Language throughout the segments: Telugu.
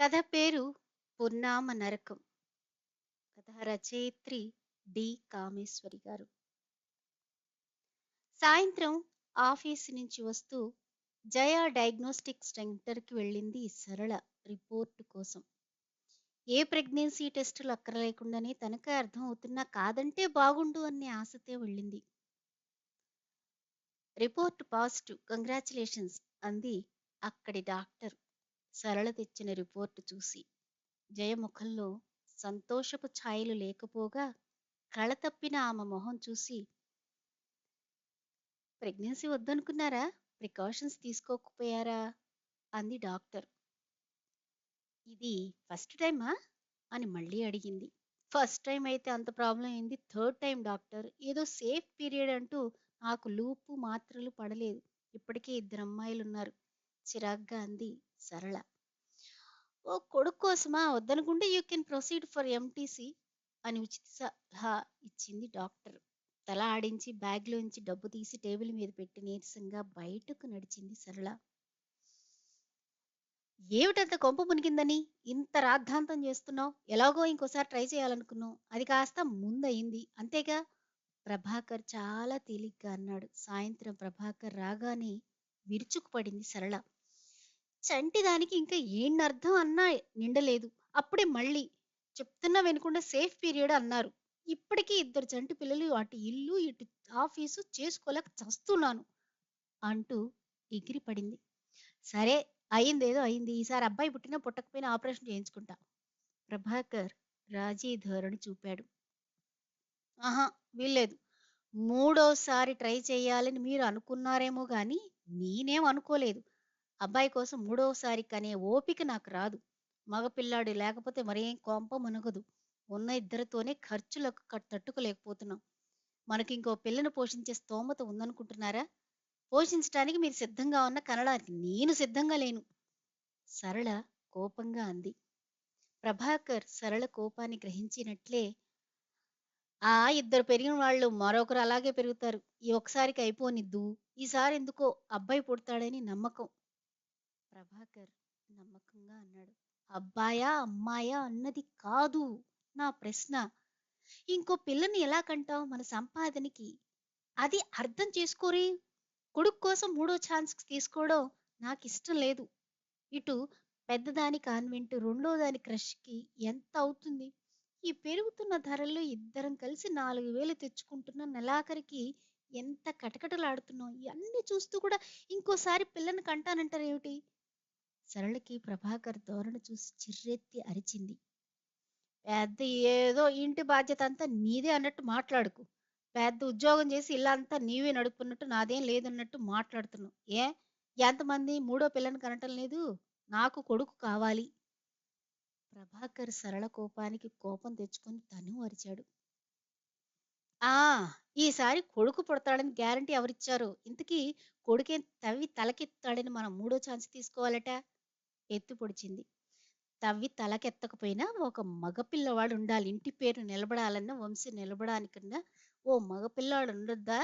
కథ పేరు 'పున్నామ నరకం'. కథ రచయిత్రి డి. కామేశ్వరి గారు. సాయంత్రం ఆఫీసు నుంచి వస్తూ జయ డయాగ్నోస్టిక్ సెంటర్‌కి వెళ్ళింది సరళ రిపోర్ట్ కోసం. ఏ ప్రెగ్నెన్సీ టెస్టులు అక్కరలేకుండానే తనకే అర్థం అవుతున్నా కాదంటే బాగుండు అనే ఆశతో వెళ్ళింది. రిపోర్ట్ పాజిటివ్ కంగ్రాచులేషన్స్ అంది అక్కడి డాక్టర్ సరళ తెచ్చిన రిపోర్ట్ చూసి. జయ ముఖంలో సంతోషపు ఛాయలు లేకపోగా కళతప్పిన ఆమె మొహం చూసి ప్రెగ్నెన్సీ వద్దనుకున్నారా? ప్రికాషన్స్ తీసుకోకపోయారా? అంది డాక్టర్. ఇది ఫస్ట్ టైమా? అని మళ్ళీ అడిగింది. ఫస్ట్ టైం అయితే అంత ప్రాబ్లం అయింది థర్డ్ టైం డాక్టర్. ఏదో సేఫ్ పీరియడ్ అంటూ నాకు లూపు మాత్రలు పడలేదు. ఇప్పటికే ఇద్దరు అమ్మాయిలు ఉన్నారు చిరాగ్గా అంది సరళ. ఓ కొడుకు కోసమా? వద్దనుకుంటే you can proceed for MTC అని ఉచిత సలహా ఇచ్చింది డాక్టర్. తల ఆడించి బ్యాగ్‌లోంచి డబ్బు తీసి టేబుల్ మీద పెట్టి నీరసంగా బయటకు నడిచింది సరళ. ఏమిటంత కొంప మునిగిందని ఇంత రాద్ధాంతం చేస్తున్నావు? ఎలాగో ఇంకోసారి ట్రై చేయాలనుకున్నావు. అది కాస్త ముందయింది అంతేగా? ప్రభాకర్ చాలా తేలిగ్గా అన్నాడు. సాయంత్రం ప్రభాకర్ రాగానే విరుచుకుపడింది సరళ. చంటిదానికి ఇంకా ఏన్నర్థం అన్నా నిండలేదు. అప్పుడే మళ్ళీ చెప్తున్నా వినకుండా సేఫ్ పీరియడ్ అన్నారు. ఇప్పటికీ ఇద్దరు చంటి పిల్లలు అటు ఇల్లు ఇటు ఆఫీసు చేసుకోలేక చస్తున్నాను అంటూ ఎగిరిపడింది. సరే అయిందేదో అయింది. ఈసారి అబ్బాయి పుట్టినా పుట్టకపోయినా ఆపరేషన్ చేయించుకుంటా. ప్రభాకర్ రాజీ ధోరణి చూపాడు. ఆహా వీల్లేదు. మూడోసారి ట్రై చేయాలని మీరు అనుకున్నారేమో కానీ నేనేం అనుకోలేదు. అబ్బాయి కోసం మూడోసారి కనే ఓపిక నాకు రాదు. మగపిల్లాడు లేకపోతే మరేం కొంప మునగదు. ఉన్న ఇద్దరితోనే ఖర్చులకు తట్టుకోలేకపోతున్నాం. మనకింకో పిల్లను పోషించే స్తోమత ఉందనుకుంటున్నారా? పోషించటానికి మీరు సిద్ధంగా ఉన్న కనడానికి నేను సిద్ధంగా లేను. సరళ కోపంగా అంది. ప్రభాకర్ సరళ కోపాన్ని గ్రహించినట్లే ఆ ఇద్దరు పెరిగిన వాళ్ళు మరొకరు అలాగే పెరుగుతారు. ఈ ఒక్కసారికి అయిపోనిద్దు. ఈసారెందుకో అబ్బాయి పుడతాడని నమ్మకం. ప్రభాకర్ నమ్మకంగా అన్నాడు. అబ్బాయా అమ్మాయా అన్నది కాదు నా ప్రశ్న. ఇంకో పిల్లని ఎలా కంటావు మన సంపాదనకి? అది అర్థం చేసుకోరే. కొడుకు కోసం మూడో ఛాన్స్ తీసుకోవడం నాకు ఇష్టం లేదు. ఇటు పెద్దదాని కాన్వెంట్ రెండో దాని క్రష్‌కి ఎంత అవుతుంది? ఈ పెరుగుతున్న ధరల్లో ఇద్దరం కలిసి నాలుగు వేలు తెచ్చుకుంటున్న నెలాఖరికి ఎంత కటకటలాడుతున్నాం. ఇవన్నీ చూస్తూ కూడా ఇంకోసారి పిల్లని కంటానంటారేమిటి? సరళకి ప్రభాకర్ ధోరణి చూసి చిర్రెత్తి అరిచింది. పెద్ద ఏదో ఇంటి బాధ్యత అంతా నీదే అన్నట్టు మాట్లాడుకు పెద్ద ఉద్యోగం చేసి ఇల్లంతా నీవే నడుపుకున్నట్టు నాదేం లేదన్నట్టు మాట్లాడుతున్నావు. ఏ ఎంతమంది మూడో పిల్లని కనటం లేదు? నాకు కొడుకు కావాలి. ప్రభాకర్ సరళ కోపానికి కోపం తెచ్చుకొని తను అరిచాడు. ఆ ఈసారి కొడుకు పుడతాడని గ్యారంటీ ఎవరిచ్చారు? ఇంతకీ కొడుకేం తవ్వి తలకెత్తాడని మనం మూడో ఛాన్స్ తీసుకోవాలట? ఎత్తి పొడిచింది. తవ్వి తలకెత్తకపోయినా ఒక మగ పిల్లవాడుండాలి. ఇంటి పేరు నిలబడాలన్నా వంశం నిలబడానికన్నా ఓ మగపిల్లవాడు ఉండొద్దా?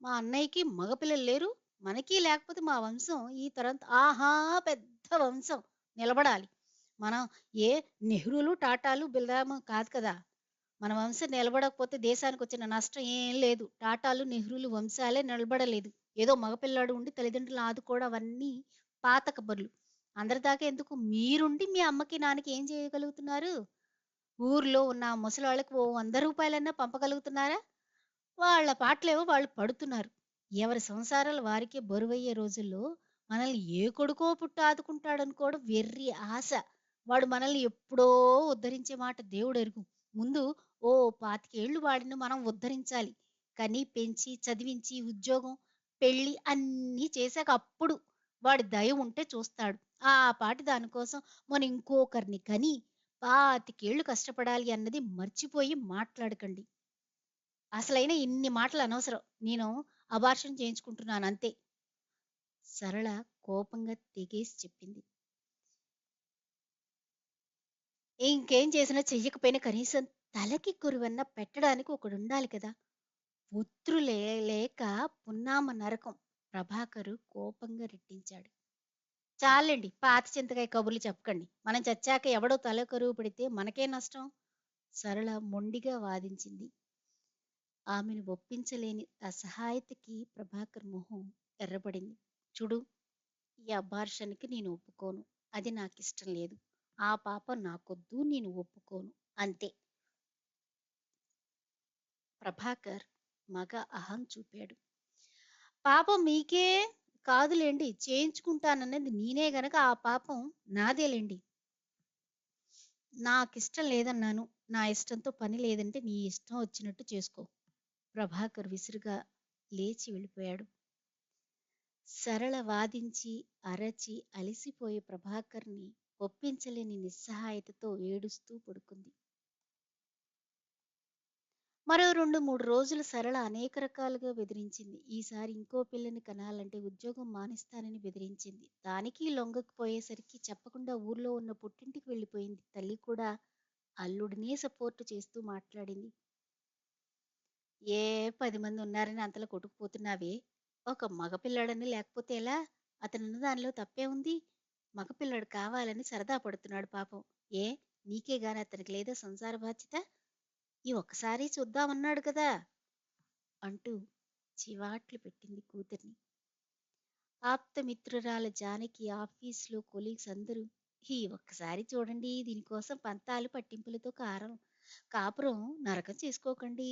మా అన్నయ్యకి మగపిల్లలు లేరు. మనకి లేకపోతే మా వంశం ఈ తరం ఆహా పెద్ద వంశం నిలబడాలి. మనం ఏ నెహ్రూలు, టాటాలు, బిర్లాలు కాదు కదా! మన వంశం నిలబడకపోతే దేశానికి వచ్చిన నష్టం ఏం లేదు. టాటాలు, నెహ్రూలు వంశాలే నిలబడలేదు. ఏదో మగపిల్లాడు ఉండి తల్లిదండ్రులు ఆదుకోవడం అవన్నీ పాత కబుర్లు. అందరిదాకా ఎందుకు? మీరుండి మీ అమ్మకి, నాన్నకి ఏం చేయగలుగుతున్నారు? ఊర్లో ఉన్న ముసలి వాళ్ళకి ఓ వంద రూపాయలన్నా పంపగలుగుతున్నారా? వాళ్ళ పాటలేవో వాళ్ళు పడుతున్నారు. ఎవరి సంసారాలు వారికే బరువయ్యే రోజుల్లో మనల్ని ఏ కొడుకో పుట్టి ఆదుకుంటాడనుకోవడం వెర్రి ఆశ. వాడు మనల్ని ఎప్పుడో ఉద్ధరించే మాట దేవుడెరుగు. ముందు ఓ పాతికేళ్ళు వాడిని మనం ఉద్ధరించాలి. కని, పెంచి, చదివించి, ఉద్యోగం, పెళ్ళి అన్నీ చేశాక అప్పుడు వాడి దయ ఉంటే చూస్తాడు. ఆ పాటి దానికోసం మనం ఇంకొకరిని కని పాతికేళ్ళు కష్టపడాలి అన్నది మర్చిపోయి మాట్లాడకండి. అసలైన ఇన్ని మాటలు అనవసరం. నేను అబార్షన్ చేయించుకుంటున్నానంతే. సరళ కోపంగా తెగేసి చెప్పింది. ఇంకేం చేసినా చెయ్యకపోయినా కనీసం తలకి కురువన్న పెట్టడానికి ఒకడుండాలి కదా! పుత్రులే లేక పున్నామ నరకం ప్రభాకరు కోపంగా రెట్టించాడు. చాలండి పాత చింతకాయ కబుర్లు చెప్పకండి. మనం చచ్చాక ఎవడో తల కరువు పడితే మనకే నష్టం. సరళ మొండిగా వాదించింది. ఆమెను ఒప్పించలేని అసహాయతకి ప్రభాకర్ మొహం ఎర్రబడింది. చూడు ఈ అబార్షన్‌కి నేను ఒప్పుకోను. అది నాకిష్టం లేదు. ఆ పాప నాకొద్దు. నేను ఒప్పుకోను. అంతే. ప్రభాకర్ మగ అహం చూపాడు. పాపం మీకే కాదులేండి చేయించుకుంటానన్నది నేనే గనక ఆ పాపం నాదేలేండి నాకిష్టం లేదన్నాను. నా ఇష్టంతో పని లేదంటే నీ ఇష్టం వచ్చినట్టు చేసుకో. ప్రభాకర్ విసురుగా లేచి వెళ్ళిపోయాడు. సరళ వాదించి, అరచి అలిసిపోయే ప్రభాకర్‌ని ఒప్పించలేని నిస్సహాయతతో ఏడుస్తూ పడుకుంది. మరో రెండు మూడు రోజులు సరళ అనేక రకాలుగా బెదిరించింది. ఈసారి ఇంకో పిల్లని కనాలంటే ఉద్యోగం మానేస్తానని బెదిరించింది. దానికి లొంగకపోయేసరికి చెప్పకుండా ఊర్లో ఉన్న పుట్టింటికి వెళ్ళిపోయింది. తల్లి కూడా అల్లుడినే సపోర్ట్ చేస్తూ మాట్లాడింది. ఏ పది మంది ఉన్నారని అంతలా కొట్టుకుపోతున్నావే? ఒక మగపిల్లాడని లేకపోతే ఎలా? అతనున్న దానిలో తప్పే ఉంది? మగపిల్లాడు కావాలని సరదా పడుతున్నాడు పాపం. ఏ నీకే గాని అతనికి లేదా సంసార బాధ్యత? ఈ ఒక్కసారి చూద్దామన్నాడు కదా! అంటూ చివాట్లు పెట్టింది కూతుర్ని. ఆప్తమిత్రురాల జానకి ఆఫీస్లో కొలీగ్స్ అందరూ ఈ ఒక్కసారి చూడండి దీనికోసం పంతాలు పట్టింపులతో కారం కాపురం నరకం చేసుకోకండి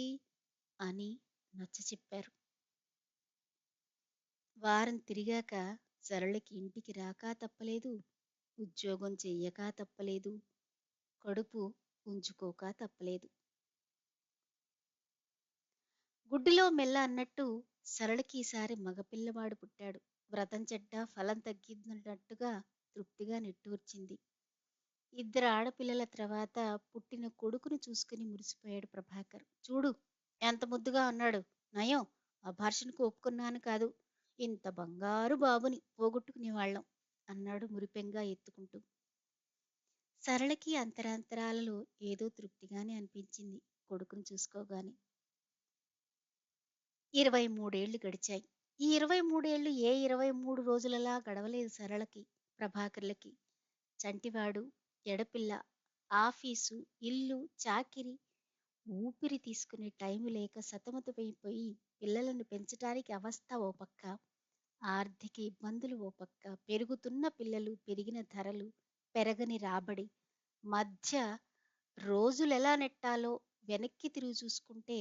అని నచ్చ చెప్పారు వారం తిరిగాక సరళకి ఇంటికి రాక తప్పలేదు. ఉద్యోగం చెయ్యక తప్పలేదు. కడుపు ఉంచుకోక తప్పలేదు. గుడ్డిలో మెల్ల అన్నట్టు సరళకి ఈసారి మగపిల్లవాడు పుట్టాడు. వ్రతం చెడ్డ ఫలం తగ్గిందన్నట్టుగా తృప్తిగా నిట్టూర్చింది. ఇద్దరు ఆడపిల్లల తర్వాత పుట్టిన కొడుకును చూసుకుని మురిసిపోయాడు ప్రభాకర్. చూడు ఎంత ముద్దుగా ఉన్నాడు. నయం అభార్షణకు ఒప్పుకున్నాను కాదు. ఇంత బంగారు బాబుని పోగొట్టుకునేవాళ్ళం అన్నాడు మురిపెంగా ఎత్తుకుంటూ. సరళకి అంతరాంతరాలలో ఏదో తృప్తిగానే అనిపించింది కొడుకును చూసుకోగానే. ఇరవై మూడేళ్ళు గడిచాయి. ఈ ఇరవై మూడేళ్ళు ఏ ఇరవై మూడు రోజులలా గడవలేదు సరళకి, ప్రభాకర్లకి. చంటివాడు, ఎడపిల్ల, ఆఫీసు, ఇల్లు, చాకిరి ఊపిరి తీసుకునే టైం లేక సతమతమైపోయి పిల్లలను పెంచటానికి అవస్థ ఓ పక్క, ఆర్థిక ఇబ్బందులు ఓ పక్క, పెరుగుతున్న పిల్లలు, పెరిగిన ధరలు, పెరగని రాబడి మధ్య రోజులెలా నెట్టాలో వెనక్కి తిరిగి చూసుకుంటే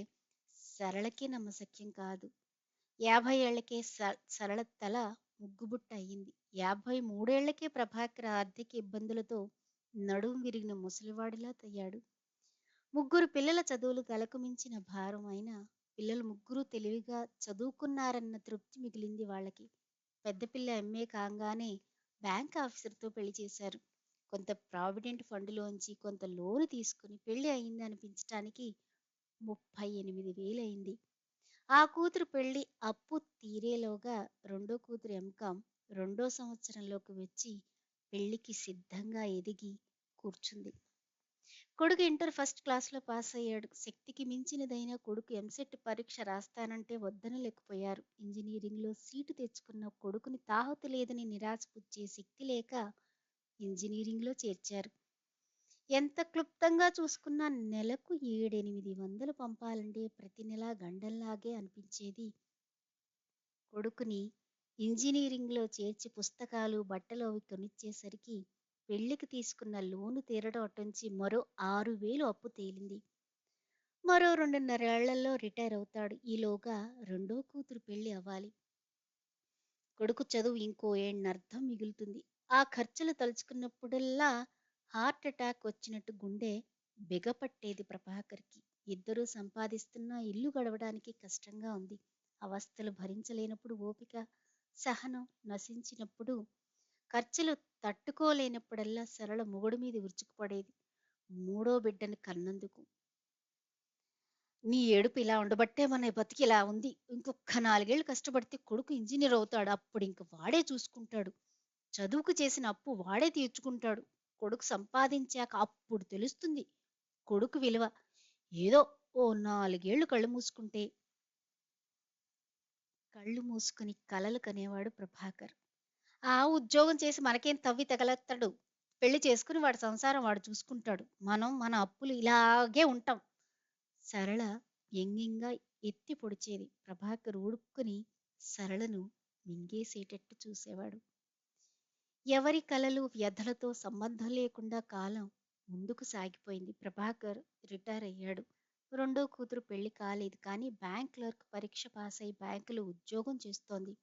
సరళకి నమ్మశక్యం కాదు. యాభై ఏళ్ళకే స సరళ తల ముగ్గుబుట్ట అయింది. యాభై మూడేళ్ళకే ప్రభాకర్ ఆర్థిక ఇబ్బందులతో నడుం విరిగిన ముసలివాడిలా తయ్యాడు ముగ్గురు పిల్లల చదువులు తలకు మించిన భారం అయినా పిల్లలు ముగ్గురు తెలివిగా చదువుకున్నారన్న తృప్తి మిగిలింది వాళ్ళకి. పెద్ద పిల్ల ఎంఏ కాంగానే బ్యాంక్ ఆఫీసర్‌తో పెళ్ళి చేశారు. కొంత ప్రావిడెంట్ ఫండ్లోంచి కొంత లోను తీసుకుని పెళ్ళి అయింది అనిపించటానికి ముప్పై ఎనిమిది వేలయింది. ఆ కూతురు పెళ్ళి అప్పు తీరేలోగా రెండో కూతురు ఎంకాం రెండో సంవత్సరంలోకి వచ్చి పెళ్ళికి సిద్ధంగా ఎదిగి కూర్చుంది. కొడుకు ఇంటర్ ఫస్ట్ క్లాస్‌లో పాస్ అయ్యాడు. శక్తికి మించినదైనా కొడుకు ఎంసెట్ పరీక్ష రాస్తానంటే వద్దనలేకపోయారు. ఇంజనీరింగ్లో సీటు తెచ్చుకున్న కొడుకుని తాహతు లేదని నిరాశపుచ్చే శక్తి లేక ఇంజనీరింగ్లో చేర్చారు. ఎంత క్లుప్తంగా చూసుకున్నా నెలకు ఏడెనిమిది వందలు పంపాలంటే ప్రతి నెలా గండల్లాగే అనిపించేది. కొడుకుని ఇంజనీరింగ్లో చేర్చి పుస్తకాలు, బట్టలు అవి కొనిచ్చేసరికి పెళ్ళికి తీసుకున్న లోను తీరడం అటుంచి మరో ఆరు వేలు అప్పు తేలింది. మరో రెండున్నరేళ్ళలో రిటైర్ అవుతాడు. ఈలోగా రెండో కూతురు పెళ్ళి అవ్వాలి. కొడుకు చదువు ఇంకో ఏణ్ణర్థం మిగులుతుంది. ఆ ఖర్చులు తలుచుకున్నప్పుడల్లా హార్ట్ అటాక్ వచ్చినట్టు గుండె బిగపట్టేది ప్రభాకర్‌కి. ఇద్దరూ సంపాదిస్తున్నా ఇల్లు గడవడానికి కష్టంగా ఉంది. అవస్థలు భరించలేనప్పుడు ఓపిక, సహనం నశించినప్పుడు, ఖర్చులు తట్టుకోలేనప్పుడల్లా సరళ మొగుడు మీద విరుచుకుపడేది. మూడో బిడ్డని కన్నందుకు. నీ ఏడుపు ఇలా ఉండబట్టే మన బతికి ఇలా ఉంది. ఇంకొక నాలుగేళ్ళు కష్టపడితే కొడుకు ఇంజనీర్ అవుతాడు. అప్పుడు ఇంక వాడే చూసుకుంటాడు. చదువుకు చేసిన అప్పు వాడే తీర్చుకుంటాడు. కొడుకు సంపాదించాక అప్పుడు తెలుస్తుంది కొడుకు విలువ. ఏదో ఓ నాలుగేళ్ళు కళ్ళు మూసుకుంటే కళ్ళు మూసుకుని కలలు కనేవాడు ప్రభాకర్. ఆ ఉద్యోగం చేసి మనకేం తవ్వి తగలెత్తడు. పెళ్ళి చేసుకుని వాడి సంసారం వాడు చూసుకుంటాడు. మనం మన అప్పులు ఇలాగే ఉంటాం. సరళ వ్యంగ్యంగా ఎత్తి పొడిచేది. ప్రభాకర్ ఉడుక్కుని సరళను మింగేసేటట్టు చూసేవాడు. ఎవరి కలలు, వ్యధలతో సంబంధం లేకుండా కాలం ముందుకు సాగిపోయింది. ప్రభాకర్ రిటైర్ అయ్యాడు. రెండో కూతురు పెళ్ళి కాలేదు. కానీ బ్యాంక్ క్లర్క్ పరీక్ష పాస్ అయి బ్యాంకులో ఉద్యోగం చేస్తోంది.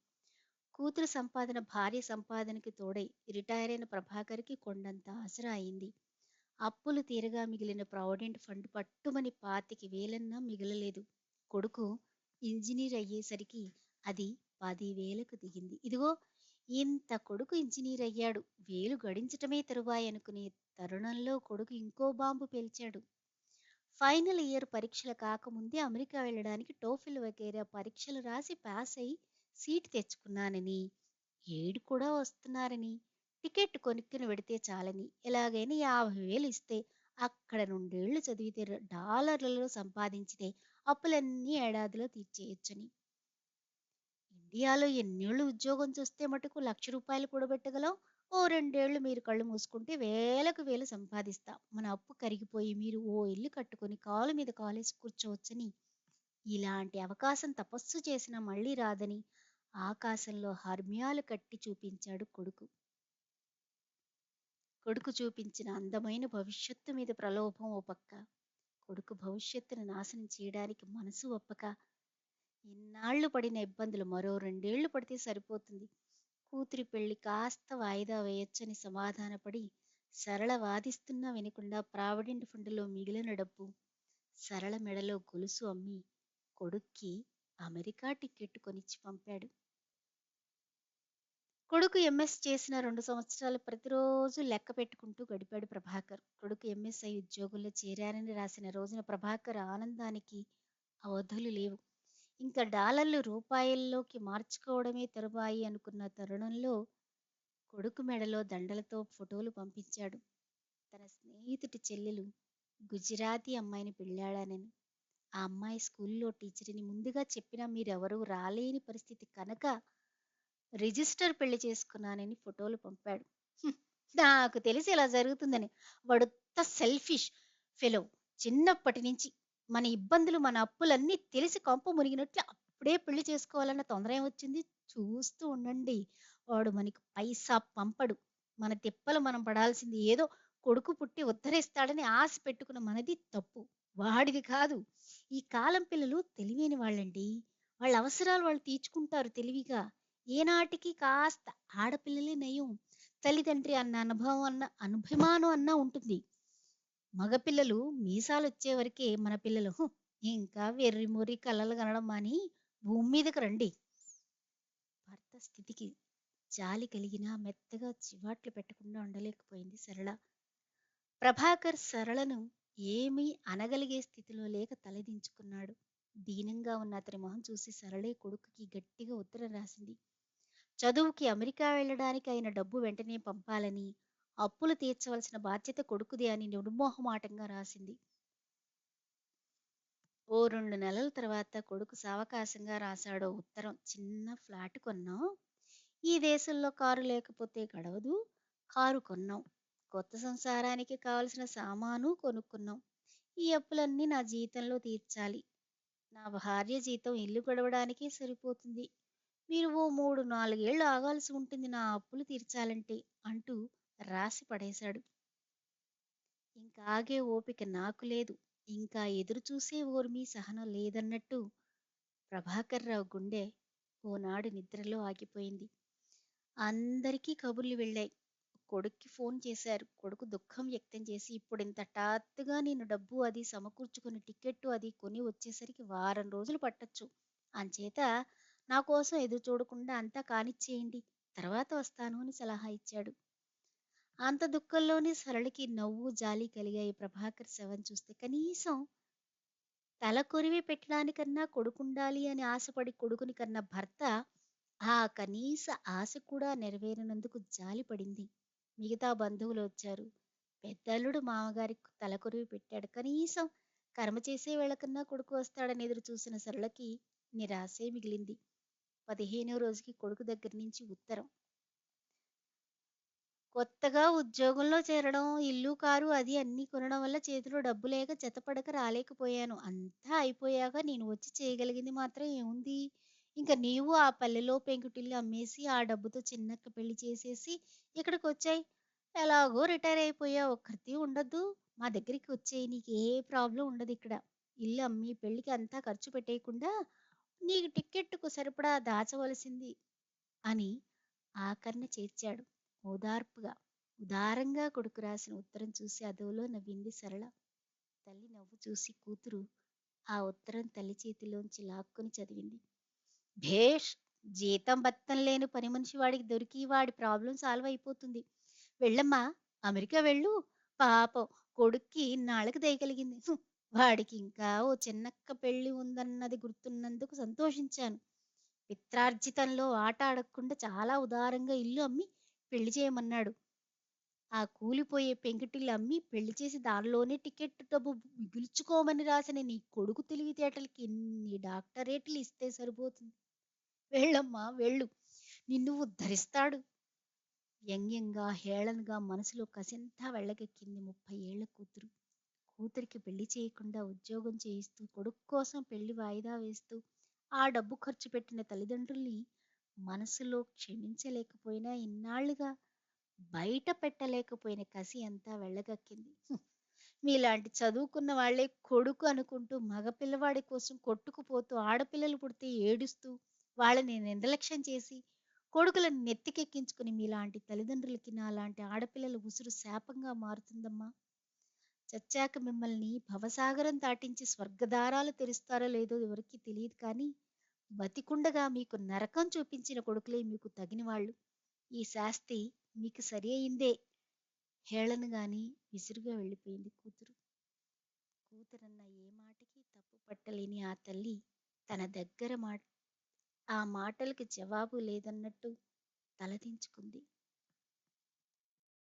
కూతురు సంపాదన భార్య సంపాదనకి తోడై రిటైర్ అయిన ప్రభాకర్‌కి కొండంత ఆసరా అయింది. అప్పులు తీరగా మిగిలిన ప్రావిడెంట్ ఫండ్ పట్టుమని పాతిక వేలన్నా మిగలలేదు. కొడుకు ఇంజనీర్ అయ్యేసరికి అది పదివేలకు దిగింది. ఇదిగో ఇంత కొడుకు ఇంజనీర్ అయ్యాడు. వేలు గడించటమే తరువాయనుకునే తరుణంలో కొడుకు ఇంకో బాంబు పేల్చాడు. ఫైనల్ ఇయర్ పరీక్షలు కాకముందే అమెరికా వెళ్ళడానికి టోఫిల్ వగేరా పరీక్షలు రాసి పాస్ అయి సీటు తెచ్చుకున్నానని, ఏడు కూడా వస్తున్నారని, టికెట్ కొనుక్కుని వెడితే చాలని, ఎలాగైనా యాభై వేలు ఇస్తే అక్కడ రెండేళ్ళు చదివితే డాలర్లలో సంపాదించితే అప్పులన్నీ ఏడాదిలో తీర్చేయొచ్చని. ఇండియాలో ఎన్నేళ్ళు ఉద్యోగం చూస్తే మటుకు లక్ష రూపాయలు కూడబెట్టగలం. ఓ రెండేళ్ళు మీరు కళ్ళు మూసుకుంటే వేలకు వేలు సంపాదిస్తా. మన అప్పు కరిగిపోయి మీరు ఓ ఇల్లు కట్టుకొని కాలు మీద కాలేసి కూర్చోవచ్చని. ఇలాంటి అవకాశం తపస్సు చేసినా మళ్ళీ రాదని ఆకాశంలో హర్మ్యాలు కట్టి చూపించాడు కొడుకు. కొడుకు చూపించిన అందమైన భవిష్యత్తు మీద ప్రలోభం ఓ పక్క. కొడుకు భవిష్యత్తును నాశనం చేయడానికి మనసు ఒప్పక. ఇన్నాళ్ళు పడిన ఇబ్బందులు మరో రెండేళ్ళు పడితే సరిపోతుంది. కూతురి పెళ్ళి కాస్త వాయిదా వేయొచ్చని సమాధానపడి సరళ వాదిస్తున్నా వినకుండా ప్రావిడెంట్ ఫండ్లో మిగిలిన డబ్బు, సరళ మెడలో గొలుసు అమ్మి కొడుక్కి అమెరికా టిక్కెట్ కొనిచ్చి పంపాడు. కొడుకు ఎంఎస్ చేసిన రెండు సంవత్సరాలు ప్రతిరోజు లెక్క పెట్టుకుంటూ గడిపాడు ప్రభాకర్. కొడుకు ఎంఎస్ఐ ఉద్యోగుల్లో చేరారని రాసిన రోజున ప్రభాకర్ ఆనందానికి అవధులు లేవు. ఇంక డాలర్లు రూపాయల్లోకి మార్చుకోవడమే తరువాయి అనుకున్న తరుణంలో కొడుకు మెడలో దండలతో ఫోటోలు పంపించాడు. తన స్నేహితుడి చెల్లెలు గుజరాతీ అమ్మాయిని పెళ్ళాడానని. ఆ అమ్మాయి స్కూల్లో టీచర్ని ముందుగా చెప్పినా మీరెవరూ రాలేని పరిస్థితి కనుక రిజిస్టర్ పెళ్ళి చేసుకున్నానని ఫోటోలు పంపాడు. నాకు తెలిసి ఇలా జరుగుతుందని. వాడుత సెల్ఫిష్ ఫెలో. చిన్నప్పటి నుంచి మన ఇబ్బందులు, మన అప్పులన్నీ తెలిసి కంపు మునిగినట్లు అప్పుడే పెళ్ళి చేసుకోవాలన్న తొందర ఏమొచ్చింది? చూస్తూ ఉండండి. వాడు మనకి పైసా పంపడు. మన తిప్పలు మనం పడాల్సింది. ఏదో కొడుకు పుట్టి ఉద్ధరిస్తాడని ఆశ పెట్టుకున్న మనది తప్పు. వాడిది కాదు. ఈ కాలం పిల్లలు తెలివైన వాళ్ళండి. వాళ్ళ అవసరాలు వాళ్ళు తీర్చుకుంటారు తెలివిగా. ఏనాటికి కాస్త ఆడపిల్లలే నయం. తల్లిదండ్రి అన్న అనుభవం అన్న అనుభిమానం అన్నా ఉంటుంది. మగపిల్లలు మీసాలొచ్చే వరకే మన పిల్లలు ఇంకా వెర్రిమొర్రి కలలు కనడం మాని భూమి మీదకి రండి. భర్త స్థితికి జాలి కలిగినా మెత్తగా చివాట్లు పెట్టకుండా ఉండలేకపోయింది సరళ. ప్రభాకర్ సరళను ఏమీ అనగలిగే స్థితిలో లేక తలదించుకున్నాడు. దీనంగా ఉన్న అతని మొహం చూసి సరళే కొడుకుకి గట్టిగా ఉత్తరం రాసింది. చదువుకి అమెరికా వెళ్ళడానికి అయిన డబ్బు వెంటనే పంపాలని, అప్పులు తీర్చవలసిన బాధ్యత కొడుకుది అని నిర్మోహమాటంగా రాసింది. ఓ రెండు నెలల తర్వాత కొడుకు సావకాశంగా రాశాడో ఉత్తరం. చిన్న ఫ్లాట్ కొన్నాం. ఈ దేశంలో కారు లేకపోతే గడవదు. కారు కొన్నాం. కొత్త సంసారానికి కావలసిన సామాను కొనుక్కున్నాం. ఈ అప్పులన్నీ నా జీతంలో తీర్చాలి. నా భార్య జీతం ఇల్లు గడవడానికే సరిపోతుంది. మీరు ఓ మూడు నాలుగేళ్ళు ఆగాల్సి ఉంటుంది నా అప్పులు తీర్చాలంటే అంటూ రాసి పడేశాడు. ఇంకా ఆగే ఓపిక నాకు లేదు. ఇంకా ఎదురు చూసే ఓర్మి, సహనం లేదన్నట్టు ప్రభాకర్‌రావు గుండె ఓనాడు నిద్రలో ఆగిపోయింది. అందరికీ కబుర్లు వెళ్ళాయి. కొడుక్కి ఫోన్ చేశారు. కొడుకు దుఃఖం వ్యక్తం చేసి ఇప్పుడింత టాత్తుగా నేను డబ్బు అది సమకూర్చుకుని టికెట్టు అది కొని వచ్చేసరికి వారం రోజులు పట్టొచ్చు. అంచేత నా కోసం ఎదురు చూడకుండా అంతా కానిచ్చేయండి. తర్వాత వస్తాను అని సలహా ఇచ్చాడు. అంత దుఃఖంలోనే సరళకి నవ్వు, జాలి కలిగాయి ప్రభాకర్ శవం చూస్తే. కనీసం తల కొరివి పెట్టడానికన్నా కొడుకుండాలి అని ఆశపడి కొడుకుని కన్న భర్త ఆ కనీస ఆశ కూడా నెరవేరనందుకు జాలిపడింది. మిగతా బంధువులు వచ్చారు. పెద్దల్లుడు మామగారికి తలకొరివి పెట్టాడు. కనీసం కర్మ చేసే వేళకన్నా కొడుకు వస్తాడని ఎదురు చూసిన సరళకి నిరాశే మిగిలింది. పదిహేనో రోజుకి కొడుకు దగ్గర నుంచి ఉత్తరం. కొత్తగా ఉద్యోగంలో చేరడం, ఇల్లు, కారు అది అన్నీ కొనడం వల్ల చేతిలో డబ్బు లేక జతపడక రాలేకపోయాను. అంతా అయిపోయాక నేను వచ్చి చేయగలిగింది మాత్రం ఏముంది? ఇంక నీవు ఆ పల్లెలో పెంకుటిల్లు అమ్మేసి, ఆ డబ్బుతో చిన్నక్క పెళ్ళి చేసేసి ఇక్కడికి వచ్చాయి ఎలాగో రిటైర్ అయిపోయావు. ఒక్కర్తీ ఉండద్దు మా దగ్గరికి వచ్చేయి. ప్రాబ్లం ఉండదు ఇక్కడ ఇల్లు అమ్మి పెళ్ళికి అంతా ఖర్చు పెట్టేయకుండా నీకు టిక్కెట్టుకు సరిపడా దాచవలసింది అని ఆఖర్న చేర్చాడు ఓదార్పుగా. ఉదారంగా కొడుకు రాసిన ఉత్తరం చూసి అదోలో నవ్వింది సరళ. తల్లి నవ్వు చూసి కూతురు ఆ ఉత్తరం తల్లి చేతిలోంచి లాక్కుని చదివింది. భేష్! జీతం బత్తం లేని పని మనిషి వాడికి దొరికి వాడి ప్రాబ్లం సాల్వ్ అయిపోతుంది. వెళ్ళమ్మా! అమెరికా వెళ్ళు. పాపం కొడుక్కి ఇన్నాళ్ళకి దయ కలిగింది. వాడికి ఇంకా ఓ చిన్నక్క పెళ్ళి ఉందన్నది గుర్తున్నందుకు సంతోషించాను. పిత్రార్జితంలో ఆట ఆడకుండా చాలా ఉదారంగా ఇల్లు అమ్మి పెళ్ళి చేయమన్నాడు. ఆ కూలిపోయే పెంకుటిల్లు అమ్మి పెళ్ళి చేసి దానిలోనే టికెట్ డబ్బు మిగుల్చుకోమని రాసిన నీ కొడుకు తెలివితేటలకి ఎన్ని డాక్టరేట్లు ఇస్తే సరిపోతుంది. వెళ్ళమ్మా వెళ్ళు. నిన్ను ఉద్ధరిస్తాడు. వ్యంగ్యంగా, హేళనగా మనసులో కసింత వెళ్ళగక్కింది ముప్పై ఏళ్ళ కూతురు. కూతురికి పెళ్ళి చేయకుండా ఉద్యోగం చేయిస్తూ, కొడుకు కోసం పెళ్ళి వాయిదా వేస్తూ, ఆ డబ్బు ఖర్చు పెట్టిన తల్లిదండ్రుల్ని మనసులో క్షమించలేకపోయినా ఇన్నాళ్ళుగా బయట పెట్టలేకపోయిన కసి అంతా వెళ్ళగక్కింది. మీలాంటి చదువుకున్న వాళ్ళే కొడుకు అనుకుంటూ మగ పిల్లవాడి కోసం కొట్టుకుపోతూ, ఆడపిల్లలు పుడితే ఏడుస్తూ, వాళ్ళని నిర్లక్ష్యం చేసి, కొడుకులను నెత్తికెక్కించుకుని మీలాంటి తల్లిదండ్రులకి నాలాంటి ఆడపిల్లల ఉసురు శాపంగా మారుతుందమ్మా! చచ్చాక మిమ్మల్ని భవసాగరం దాటించి స్వర్గదారాలు తెరుస్తారో లేదో ఎవరికి తెలియదు కానీ, బతికుండగా మీకు నరకం చూపించిన కొడుకులే మీకు తగిన వాళ్ళు ఈ శాస్తి మీకు సరి అయిందే. హేళనగాని, విసురుగా వెళ్ళిపోయింది కూతురు. కూతురన్న ఏ మాటకి తప్పు పట్టలేని ఆ తల్లి తన దగ్గర ఆ మాటలకి జవాబు లేదన్నట్టు తలదించుకుంది.